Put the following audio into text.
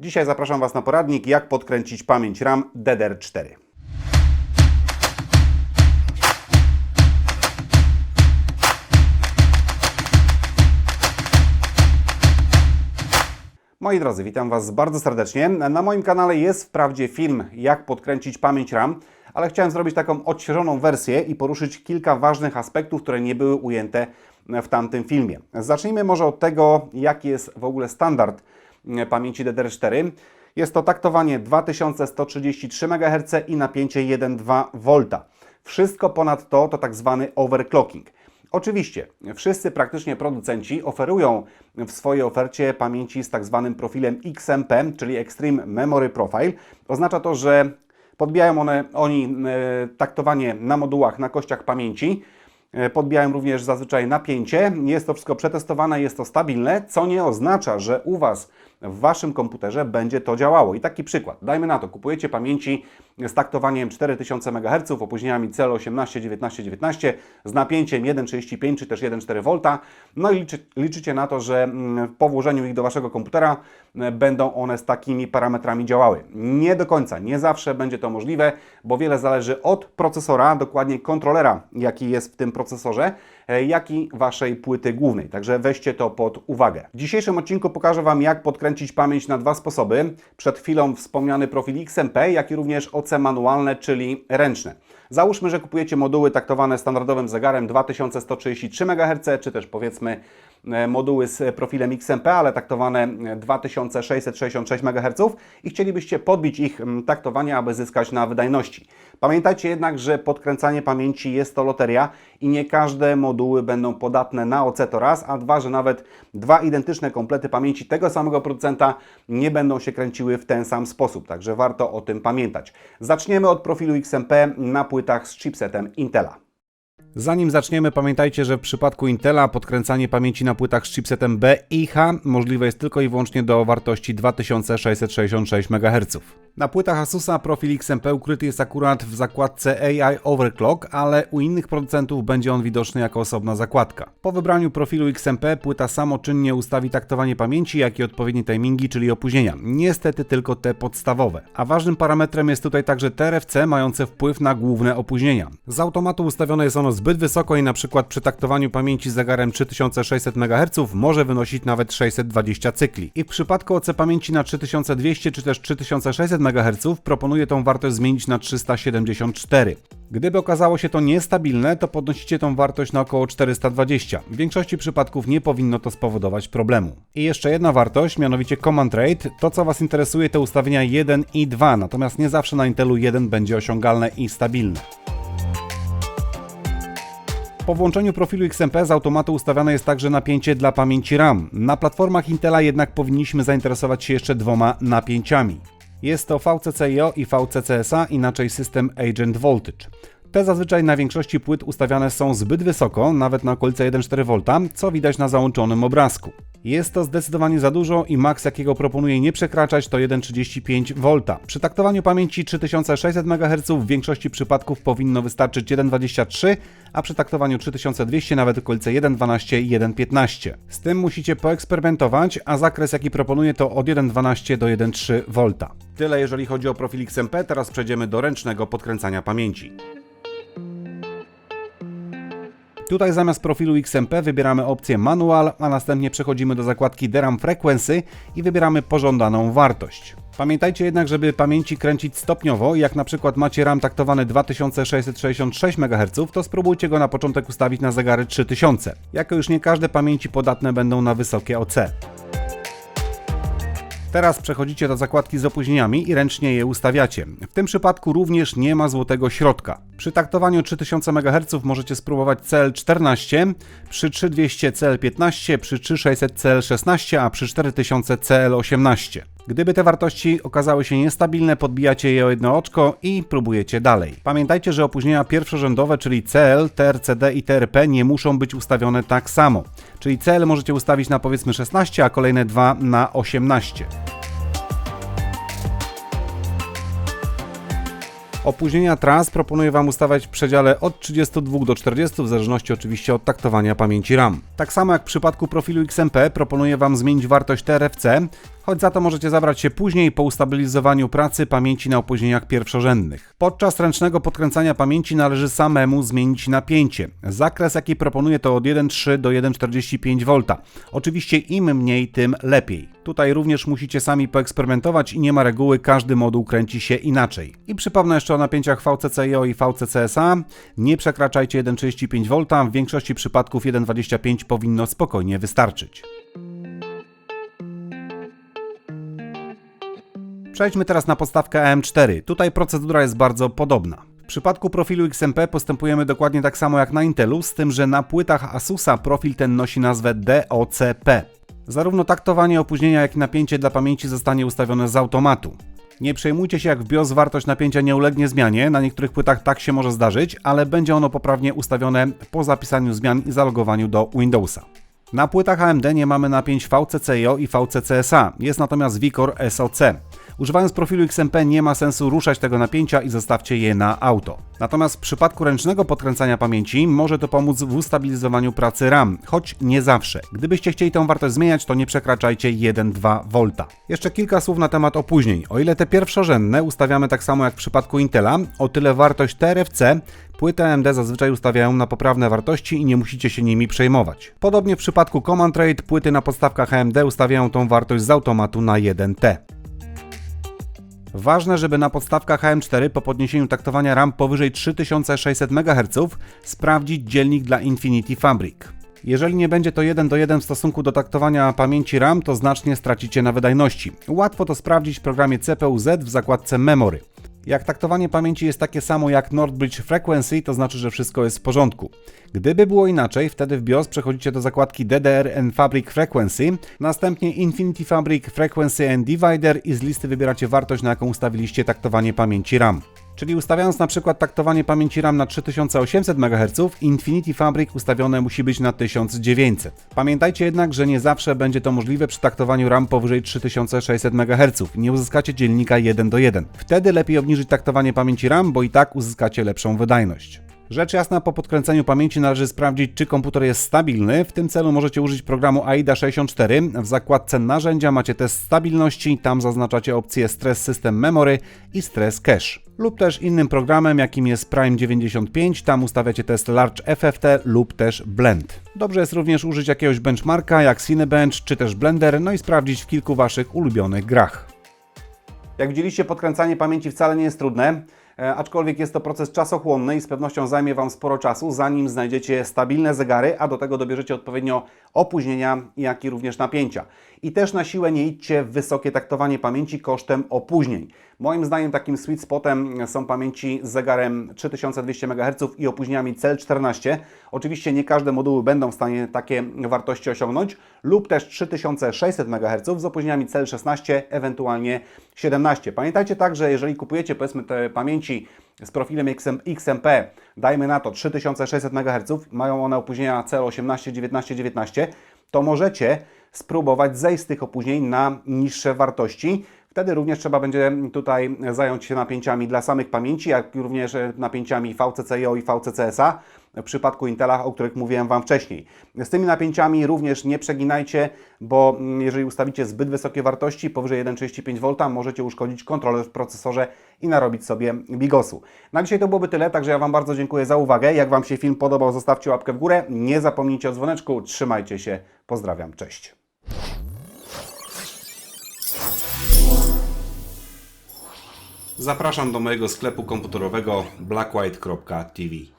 Dzisiaj zapraszam Was na poradnik, jak podkręcić pamięć RAM DDR4. Moi drodzy, witam Was bardzo serdecznie. Na moim kanale jest wprawdzie film, jak podkręcić pamięć RAM, ale chciałem zrobić taką odświeżoną wersję i poruszyć kilka ważnych aspektów, które nie były ujęte w tamtym filmie. Zacznijmy może od tego, jaki jest w ogóle standard pamięci DDR4. Jest to taktowanie 2133 MHz i napięcie 1,2 V. Wszystko ponad to to tak zwany overclocking. Oczywiście, wszyscy praktycznie producenci oferują w swojej ofercie pamięci z tak zwanym profilem XMP, czyli Extreme Memory Profile. Oznacza to, że podbijają one, oni e, taktowanie na modułach, na kościach pamięci. E, Podbijają również zazwyczaj napięcie. Jest to wszystko przetestowane, jest to stabilne, co nie oznacza, że u Was w Waszym komputerze będzie to działało. I taki przykład. Dajmy na to, kupujecie pamięci z taktowaniem 4000 MHz, opóźnieniami cel 18, 19, 19 z napięciem 1,35 czy też 1,4 V. No i liczy, liczycie na to, że mm, po włożeniu ich do Waszego komputera e, będą one z takimi parametrami działały. Nie do końca, nie zawsze będzie to możliwe, bo wiele zależy od procesora, dokładnie kontrolera, jaki jest w tym procesorze, jak i Waszej płyty głównej. Także weźcie to pod uwagę. W dzisiejszym odcinku pokażę Wam, jak podkręcić pamięć na dwa sposoby. Przed chwilą wspomniany profil XMP, jak i również OC manualne, czyli ręczne. Załóżmy, że kupujecie moduły taktowane standardowym zegarem 2133 MHz, czy też powiedzmy e, moduły z profilem XMP, ale taktowane e, 2666 MHz i chcielibyście podbić ich taktowanie, aby zyskać na wydajności. Pamiętajcie jednak, że podkręcanie pamięci jest to loteria i nie każde moduły będą podatne na OC to raz, a dwa, że nawet dwa identyczne komplety pamięci tego samego producenta nie będą się kręciły w ten sam sposób, także warto o tym pamiętać. Zaczniemy od profilu XMP na płytach z chipsetem Intela. Zanim zaczniemy, pamiętajcie, że w przypadku Intela podkręcanie pamięci na płytach z chipsetem B i H możliwe jest tylko i wyłącznie do wartości 2666 MHz. Na płytach Asusa profil XMP ukryty jest akurat w zakładce AI Overclock, ale u innych producentów będzie on widoczny jako osobna zakładka. Po wybraniu profilu XMP płyta samoczynnie ustawi taktowanie pamięci, jak i odpowiednie timingi, czyli opóźnienia. Niestety tylko te podstawowe. A ważnym parametrem jest tutaj także TRFC mające wpływ na główne opóźnienia. Z automatu ustawione jest ono zbyt wysoko i na przykład przy taktowaniu pamięci zegarem 3600 MHz może wynosić nawet 620 cykli. I w przypadku OC pamięci na 3200 czy też 3600 MHz proponuję tą wartość zmienić na 374. Gdyby okazało się to niestabilne, to podnosicie tą wartość na około 420. W większości przypadków nie powinno to spowodować problemu. I jeszcze jedna wartość, mianowicie Command Rate. To co Was interesuje to ustawienia 1 i 2, natomiast nie zawsze na Intelu 1 będzie osiągalne i stabilne. Po włączeniu profilu XMP z automatu ustawiane jest także napięcie dla pamięci RAM. Na platformach Intela jednak powinniśmy zainteresować się jeszcze dwoma napięciami. Jest to VCCIO i VCCSA, inaczej system Agent Voltage. Te zazwyczaj na większości płyt ustawiane są zbyt wysoko, nawet na okolice 1,4 V, co widać na załączonym obrazku. Jest to zdecydowanie za dużo i maks jakiego proponuję nie przekraczać to 1,35 V. Przy taktowaniu pamięci 3600 MHz w większości przypadków powinno wystarczyć 1,23, a przy taktowaniu 3200 nawet okolice 1,12 i 1,15. Z tym musicie poeksperymentować, a zakres jaki proponuję to od 1,12 do 1,3 V. Tyle jeżeli chodzi o profil XMP, teraz przejdziemy do ręcznego podkręcania pamięci. Tutaj zamiast profilu XMP wybieramy opcję Manual, a następnie przechodzimy do zakładki DRAM Frequency i wybieramy pożądaną wartość. Pamiętajcie jednak, żeby pamięci kręcić stopniowo, jak na przykład macie RAM taktowany 2666 MHz, to spróbujcie go na początek ustawić na zegary 3000, jako już nie każde pamięci podatne będą na wysokie OC. Teraz przechodzicie do zakładki z opóźnieniami i ręcznie je ustawiacie. W tym przypadku również nie ma złotego środka. Przy taktowaniu 3000 MHz możecie spróbować CL14, przy 3200 CL15, przy 3600 CL16, a przy 4000 CL18. Gdyby te wartości okazały się niestabilne, podbijacie je o jedno oczko i próbujecie dalej. Pamiętajcie, że opóźnienia pierwszorzędowe, czyli CL, TRCD i TRP nie muszą być ustawione tak samo. Czyli CL możecie ustawić na powiedzmy 16, a kolejne dwa na 18. Opóźnienia tras proponuję Wam ustawiać w przedziale od 32 do 40, w zależności oczywiście od taktowania pamięci RAM. Tak samo jak w przypadku profilu XMP proponuję Wam zmienić wartość TRFC, choć za to możecie zabrać się później po ustabilizowaniu pracy pamięci na opóźnieniach pierwszorzędnych. Podczas ręcznego podkręcania pamięci należy samemu zmienić napięcie. Zakres jaki proponuję to od 1,3 do 1,45 V. Oczywiście im mniej, tym lepiej. Tutaj również musicie sami poeksperymentować i nie ma reguły, każdy moduł kręci się inaczej. I przypomnę jeszcze o napięciach VCCIO i VCCSA. Nie przekraczajcie 1,35 V, w większości przypadków 1,25 powinno spokojnie wystarczyć. Przejdźmy teraz na podstawkę AM4. Tutaj procedura jest bardzo podobna. W przypadku profilu XMP postępujemy dokładnie tak samo jak na Intelu, z tym, że na płytach Asusa profil ten nosi nazwę DOCP. Zarówno taktowanie opóźnienia, jak i napięcie dla pamięci zostanie ustawione z automatu. Nie przejmujcie się, jak w BIOS wartość napięcia nie ulegnie zmianie, na niektórych płytach tak się może zdarzyć, ale będzie ono poprawnie ustawione po zapisaniu zmian i zalogowaniu do Windowsa. Na płytach AMD nie mamy napięć VCCIO i VCCSA, jest natomiast Vicor SOC. Używając profilu XMP nie ma sensu ruszać tego napięcia i zostawcie je na auto. Natomiast w przypadku ręcznego podkręcania pamięci może to pomóc w ustabilizowaniu pracy RAM, choć nie zawsze. Gdybyście chcieli tę wartość zmieniać, to nie przekraczajcie 1,2 V. Jeszcze kilka słów na temat opóźnień. O ile te pierwszorzędne ustawiamy tak samo jak w przypadku Intela, o tyle wartość TRFC Płyty AMD zazwyczaj ustawiają na poprawne wartości i nie musicie się nimi przejmować. Podobnie w przypadku Command Rate płyty na podstawkach AMD ustawiają tą wartość z automatu na 1T. Ważne, żeby na podstawkach AM4 po podniesieniu taktowania RAM powyżej 3600 MHz sprawdzić dzielnik dla Infinity Fabric. Jeżeli nie będzie to 1 do 1 w stosunku do taktowania pamięci RAM, to znacznie stracicie na wydajności. Łatwo to sprawdzić w programie CPU-Z w zakładce Memory. Jak taktowanie pamięci jest takie samo jak Northbridge Frequency, to znaczy, że wszystko jest w porządku. Gdyby było inaczej, wtedy w BIOS przechodzicie do zakładki DDR and Fabric Frequency, następnie Infinity Fabric Frequency and Divider i z listy wybieracie wartość, na jaką ustawiliście taktowanie pamięci RAM. Czyli ustawiając na przykład taktowanie pamięci RAM na 3800 MHz, Infinity Fabric ustawione musi być na 1900. Pamiętajcie jednak, że nie zawsze będzie to możliwe przy taktowaniu RAM powyżej 3600 MHz. Nie uzyskacie dzielnika 1 do 1. Wtedy lepiej obniżyć taktowanie pamięci RAM, bo i tak uzyskacie lepszą wydajność. Rzecz jasna, po podkręceniu pamięci należy sprawdzić, czy komputer jest stabilny. W tym celu możecie użyć programu AIDA64. W zakładce narzędzia macie test stabilności, tam zaznaczacie opcje Stress System Memory i Stress Cache. Lub też innym programem, jakim jest Prime 95, tam ustawiacie test Large FFT lub też Blend. Dobrze jest również użyć jakiegoś benchmarka, jak Cinebench czy też Blender, no i sprawdzić w kilku Waszych ulubionych grach. Jak widzieliście, podkręcanie pamięci wcale nie jest trudne. E, aczkolwiek jest to proces czasochłonny i z pewnością zajmie Wam sporo czasu, zanim znajdziecie stabilne zegary, a do tego dobierzecie odpowiednio opóźnienia, jak i również napięcia. I też na siłę nie idźcie w wysokie taktowanie pamięci kosztem opóźnień. Moim zdaniem takim sweet spotem są pamięci z zegarem 3200 MHz i opóźnieniami CL14. Oczywiście nie każde moduły będą w stanie takie wartości osiągnąć, lub też 3600 MHz z opóźnieniami CL16, ewentualnie 17. Pamiętajcie także, jeżeli kupujecie powiedzmy te z profilem XMP, dajmy na to 3600 MHz, mają one opóźnienia CL18, 19, 19, to możecie spróbować zejść z tych opóźnień na niższe wartości. Wtedy również trzeba będzie tutaj zająć się napięciami dla samych pamięci, jak również napięciami VCCIO i VCCSA w przypadku Intela, o których mówiłem Wam wcześniej. Z tymi napięciami również nie przeginajcie, bo jeżeli ustawicie zbyt wysokie wartości, powyżej 1,35 V, możecie uszkodzić kontroler w procesorze i narobić sobie bigosu. Na dzisiaj to byłoby tyle, także ja Wam bardzo dziękuję za uwagę. Jak Wam się film podobał, zostawcie łapkę w górę. Nie zapomnijcie o dzwoneczku. Trzymajcie się. Pozdrawiam. Cześć. Zapraszam do mojego sklepu komputerowego blackwhite.tv.